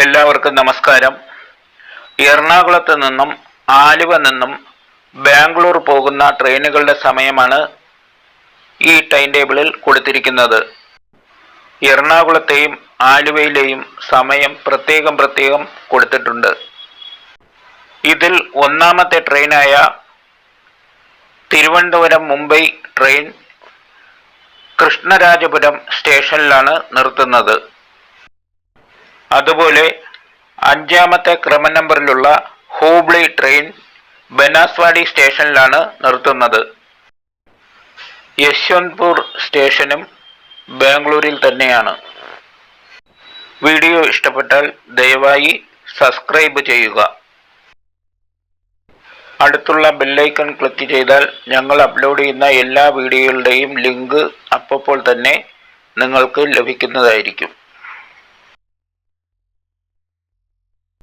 എല്ലാവർക്കും നമസ്കാരം. എറണാകുളത്ത് നിന്നും ആലുവ നിന്നും ബാംഗ്ലൂർ പോകുന്ന ട്രെയിനുകളുടെ സമയമാണ് ഈ ടൈം ടേബിളിൽ കൊടുത്തിരിക്കുന്നത്. എറണാകുളത്തെയും ആലുവയിലെയും സമയം പ്രത്യേകം പ്രത്യേകം കൊടുത്തിട്ടുണ്ട്. ഇതിൽ ഒന്നാമത്തെ ട്രെയിനായ തിരുവനന്തപുരം മുംബൈ ട്രെയിൻ കൃഷ്ണരാജപുരം സ്റ്റേഷനിലാണ് നിർത്തുന്നത്. അതുപോലെ അഞ്ചാമത്തെ ക്രമ നമ്പറിലുള്ള ഹൂബ്ലി ട്രെയിൻ ബനാസ്വാടി സ്റ്റേഷനിലാണ് നിർത്തുന്നത്. യശ്വന്ത്പൂർ സ്റ്റേഷനും ബാംഗ്ലൂരിൽ തന്നെയാണ്. വീഡിയോ ഇഷ്ടപ്പെട്ടാൽ ദയവായി സബ്സ്ക്രൈബ് ചെയ്യുക. അടുത്തുള്ള ബെല്ലൈക്കൺ ക്ലിക്ക് ചെയ്താൽ ഞങ്ങൾ അപ്ലോഡ് ചെയ്യുന്ന എല്ലാ വീഡിയോകളുടെയും ലിങ്ക് അപ്പോൾ തന്നെ നിങ്ങൾക്ക് ലഭിക്കുന്നതായിരിക്കും.